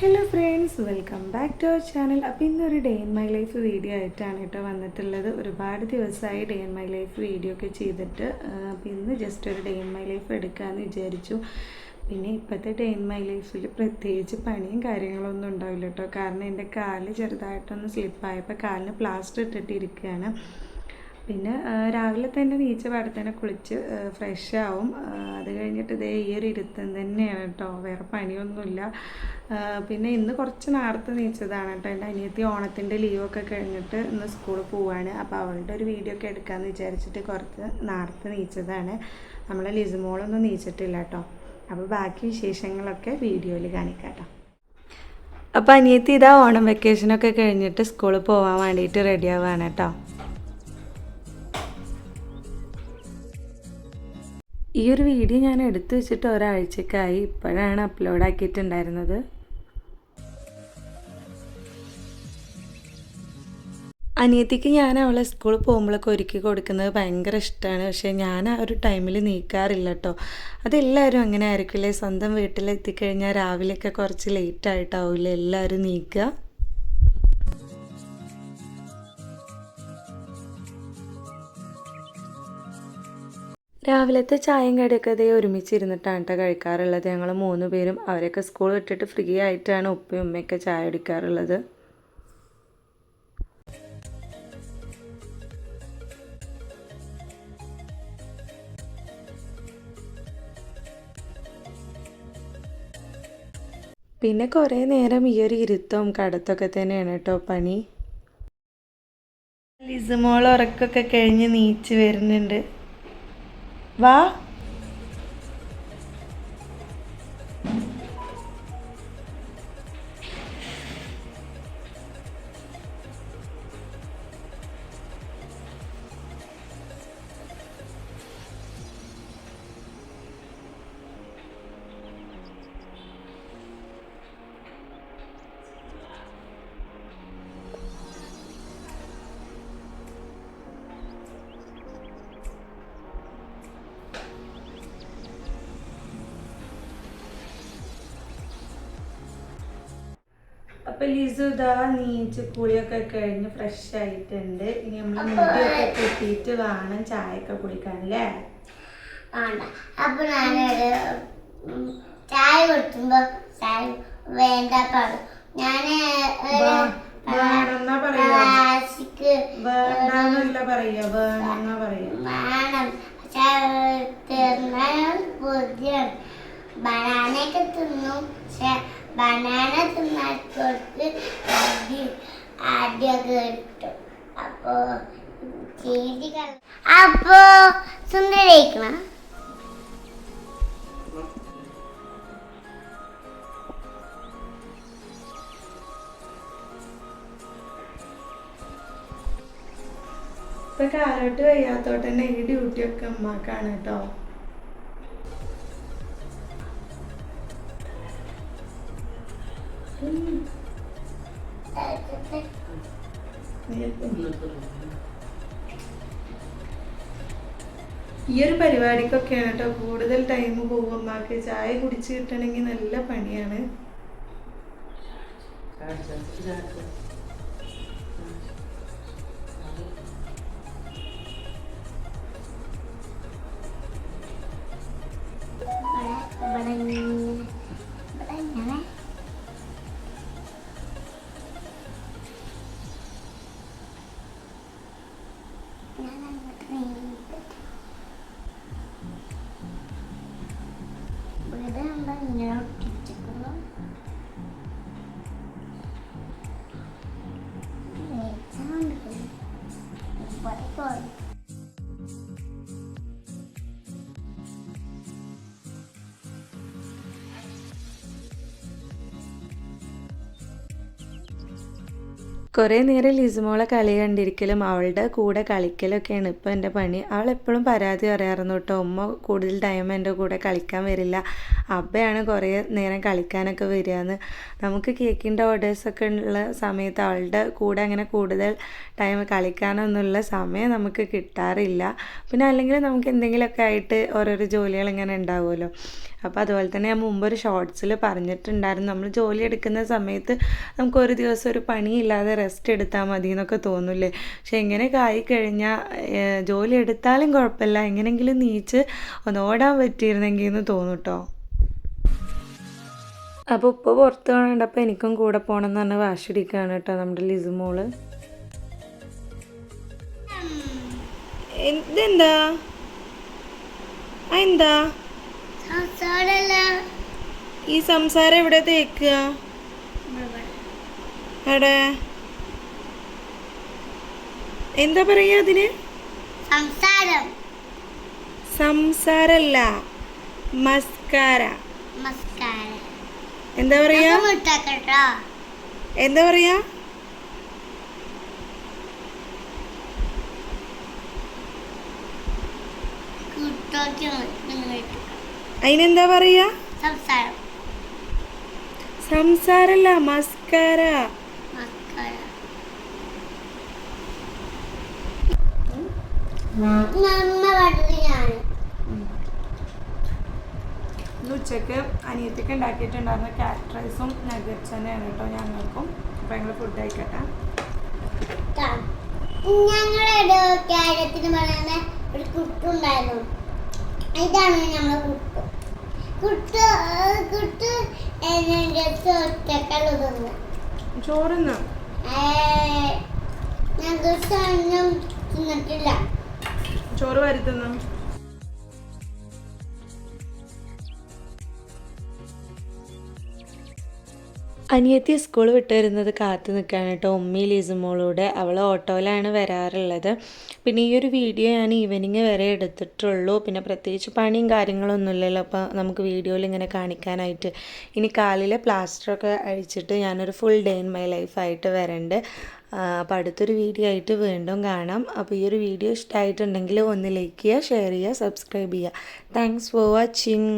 Hello friends welcome back to our channel. അപ്പോൾ ഇന്നൊരു day in my life video ആയിട്ടാണ് കേട്ടോ വന്നിട്ടുള്ളത്. ഒരുപാട് ദിവസമായി day in my life video ഒക്കെ ചെയ്തിട്ട് അപ്പോൾ ഇന്ന് ജസ്റ്റ് ഒരു ഡേ ഇൻ മൈ ലൈഫ് എടുക്കാമെന്ന് വിചാരിച്ചു. പിന്നെ ഇപ്പോഴത്തെ ഡേ ഇൻ മൈ ലൈഫിൽ പ്രത്യേകിച്ച് പണിയും കാര്യങ്ങളൊന്നും ഉണ്ടാവില്ല കേട്ടോ. കാരണം എന്റെ കാൽ ചെറുതായിട്ടൊന്ന് സ്ലിപ്പായപ്പോൾ കാലിന് പ്ലാസ്റ്റർ ഇട്ടിട്ട് ഇരിക്കുകയാണ്. പിന്നെ രാവിലെ തന്നെ നീച്ച പാടെ തന്നെ കുളിച്ച് ഫ്രഷ് ആവും. അത് കഴിഞ്ഞിട്ട് ഇതേ ഈ ഒരു ഇരുത്തം തന്നെയാണ് കേട്ടോ വേറെ പണിയൊന്നുമില്ല. ആ, പിന്നെ ഇന്ന് കുറച്ച് നേരത്തെ നീച്ചതാണ് കേട്ടോ എന്റെ അനിയത്തി ഓണത്തിന്റെ ലീവൊക്കെ കഴിഞ്ഞിട്ട് ഇന്ന് സ്കൂളിൽ പോവാണ്. അപ്പോൾ അവളുടെ ഒരു വീഡിയോ ഒക്കെ എടുക്കാമെന്ന് വിചാരിച്ചിട്ട് കുറച്ച് നേരത്തെ നീച്ചതാണ്. നമ്മളെ ലിസുമോളൊന്നും നീച്ചിട്ടില്ല കേട്ടോ അപ്പോൾ ബാക്കി വിശേഷങ്ങളൊക്കെ വീഡിയോയിൽ കാണിക്കാം കേട്ടോ അപ്പോൾ അനിയത്തി ഇതാ ഓണം വെക്കേഷനൊക്കെ കഴിഞ്ഞിട്ട് സ്കൂളിൽ പോകാൻ വേണ്ടിയിട്ട് റെഡി ആവുകയാണ് കേട്ടോ ഈ ഒരു വീഡിയോ ഞാൻ എടുത്തു വെച്ചിട്ട് ഒരാഴ്ചക്കായി ഇപ്പോഴാണ് അപ്ലോഡ് ആക്കിയിട്ടുണ്ടായിരുന്നത്. അനിയത്തിക്ക് ഞാൻ അവളെ സ്കൂളിൽ പോകുമ്പോഴൊക്കെ ഒരുക്കി കൊടുക്കുന്നത് ഭയങ്കര ഇഷ്ടമാണ്. പക്ഷേ ഞാൻ ആ ഒരു ടൈമിൽ നീക്കാറില്ല കേട്ടോ അതെല്ലാവരും അങ്ങനെ ആയിരിക്കില്ലേ? സ്വന്തം വീട്ടിലെത്തിക്കഴിഞ്ഞാൽ രാവിലെയൊക്കെ കുറച്ച് ലേറ്റ് ആയിട്ടാവില്ലേ എല്ലാവരും നീക്കുക. രാവിലത്തെ ചായയും കടിയൊക്കെ ഒരുമിച്ചിരുന്നിട്ടാണ് കേട്ടോ കഴിക്കാറുള്ളത്. ഞങ്ങൾ മൂന്ന് പേരും അവരൊക്കെ സ്കൂൾ വിട്ടിട്ട് ഫ്രീ ആയിട്ടാണ് ഉപ്പയും ഉമ്മയൊക്കെ ചായ കുടിക്കാറുള്ളത്. പിന്നെ കുറേ നേരം ഈ ഒരു ഇരുത്തവും കടത്തൊക്കെ തന്നെയാണ് കേട്ടോ പണി. ലിസുമോൾ ഉറക്കൊക്കെ കഴിഞ്ഞ് നീച്ച് വരുന്നുണ്ട്. vá. അപ്പൊ ലിസു ഇതാ നീച്ച് കുളിയൊക്കെ കഴിഞ്ഞ് ഫ്രഷ് ആയിട്ടുണ്ട്. ഇനി നമ്മൾ മുടിയൊക്കെ കെട്ടിയിട്ട് വേണം ചായയൊക്കെ കുടിക്കാൻ അല്ലേ അപ്പൊ ഞാനൊരു ചായ കൊടുക്കുമ്പോ ചായ വേണ്ട പറഞ്ഞു ഞാൻ വേണമെന്നാ പറയാ. പ്ലാസ്റ്റിക് വേണ്ടെന്നല്ല പറയാ. വേണമെന്നാ പറയാ. വേണം. ചായ തിന്നാൻ ബുദ്ധിയാണ് ബനാനയൊക്കെ തിന്നും. പക്ഷെ ബനാന അപ്പോ സുന്ദരിക്കണം. ഇപ്പൊ കാലോട്ട് വയ്യാത്തോട്ട് തന്നെ ഈ ഡ്യൂട്ടി ഒക്കെ അമ്മക്കാണ് കേട്ടോ ഈ ഒരു പരിപാടിക്കൊക്കെയാണ് കേട്ടോ കൂടുതൽ ടൈം പോകും ചായ കുടിച്ച് കിട്ടണമെങ്കിൽ നല്ല പണിയാണ് കുറേ നേരം ലിസുമോളെ കളി കണ്ടിരിക്കലും അവളുടെ കൂടെ കളിക്കലൊക്കെയാണ്. ഇപ്പോൾ എന്റെ പണി. അവൾ എപ്പോഴും പരാതി പറയാറുണ്ട് കേട്ടോ. ഉമ്മ കൂടുതൽ ടൈം എന്റെ കൂടെ കളിക്കാൻ വരില്ല. അബ്ബയാണ് കുറേ നേരം കളിക്കാനൊക്കെ വരികയെന്ന്. നമുക്ക് കേക്കിന്റെ ഓർഡേഴ്സൊക്കെ ഉള്ള സമയത്ത് അവളുടെ കൂടെ അങ്ങനെ കൂടുതൽ ടൈം കളിക്കാനൊന്നുള്ള സമയം നമുക്ക് കിട്ടാറില്ല. പിന്നെ അല്ലെങ്കിൽ നമുക്ക് എന്തെങ്കിലുമൊക്കെ ആയിട്ട് ഓരോരോ ജോലികൾ ഇങ്ങനെ ഉണ്ടാവുമല്ലോ. അപ്പോൾ അതുപോലെ തന്നെ ഞാൻ മുമ്പ് ഒരു ഷോർട്സിൽ പറഞ്ഞിട്ടുണ്ടായിരുന്നു. നമ്മൾ ജോലി എടുക്കുന്ന സമയത്ത് നമുക്ക് ഒരു ദിവസം ഒരു പണിയില്ലാതെ റെസ്റ്റ് എടുത്താൽ മതി എന്നൊക്കെ തോന്നില്ലേ? പക്ഷെ എങ്ങനെയൊക്കെ ആയിക്കഴിഞ്ഞാൽ ജോലി എടുത്താലും കുഴപ്പമില്ല. എങ്ങനെങ്കിലും നീച്ച് ഒന്ന് ഓടാൻ പറ്റിയിരുന്നെങ്കിൽ എന്ന് തോന്നും കേട്ടോ അപ്പോൾ ഉപ്പ പുറത്ത് കാണണ്ടപ്പോൾ എനിക്കും കൂടെ പോകണം എന്ന് പറഞ്ഞാൽ വാശിടിക്കുകയാണ് കേട്ടോ നമ്മുടെ ലിസുമോൾ ഇതെന്താ? എന്താ? ഈ സംസാരം എവിടെ തേക്കുക? എടെ എന്താ പറയാ അതിന്? സംസാരം. സംസാരല്ല മസ്കാര. എന്താ പറയാ? എന്താ പറയാ? അതിനെന്താ പറയാ? സംസാരം. സംസാരല്ല മസ്കാര. ഇന്ന് ഉച്ചയ്ക്ക് അനിയത്തിക്ക് ഉണ്ടാക്കിയിട്ടുണ്ടായിരുന്ന ക്യാരറ്റ് റൈസും നഗറ്റ്സ് തന്നെയാണ് കേട്ടോ ഞങ്ങൾക്കും. അപ്പം ഞങ്ങൾ ഫുഡ് ആയിക്കട്ടെ ഞങ്ങളുടെ പറയുന്ന ഒരു കുട്ടുണ്ടായിരുന്നു. ഇതാണ് നമ്മളെ കുട്ടു. കുട്ടു കുട്ടു ചോറിന്ന് തിന്നിട്ടില്ല. ചോറ് വരുത്തുന്നു അനിയത്തി സ്കൂൾ വിട്ട് വരുന്നത് കാത്തു നിൽക്കുകയാണ് കേട്ടോ. ഉമ്മി ലീസുമോളൂടെ അവൾ ഓട്ടോയിലാണ് വരാറുള്ളത്. പിന്നെ ഈ ഒരു വീഡിയോ ഞാൻ ഈവനിങ് വരെ എടുത്തിട്ടുള്ളൂ. പിന്നെ പ്രത്യേകിച്ച് പണിയും കാര്യങ്ങളൊന്നും ഇല്ലല്ലോ. അപ്പോൾ നമുക്ക് വീഡിയോയിൽ ഇങ്ങനെ കാണിക്കാനായിട്ട് ഇനി കാലിലെ പ്ലാസ്റ്ററൊക്കെ അഴിച്ചിട്ട് ഞാനൊരു ഫുൾ ഡേ ഇൻ മൈ ലൈഫായിട്ട് വരണ്ട്. അപ്പോൾ അടുത്തൊരു വീഡിയോ ആയിട്ട് വീണ്ടും കാണാം. അപ്പോൾ ഈ ഒരു വീഡിയോ ഇഷ്ടമായിട്ടുണ്ടെങ്കിൽ ഒന്ന് ലൈക്ക് ചെയ്യുക ഷെയർ ചെയ്യുക സബ്സ്ക്രൈബ് ചെയ്യുക. Thanks for watching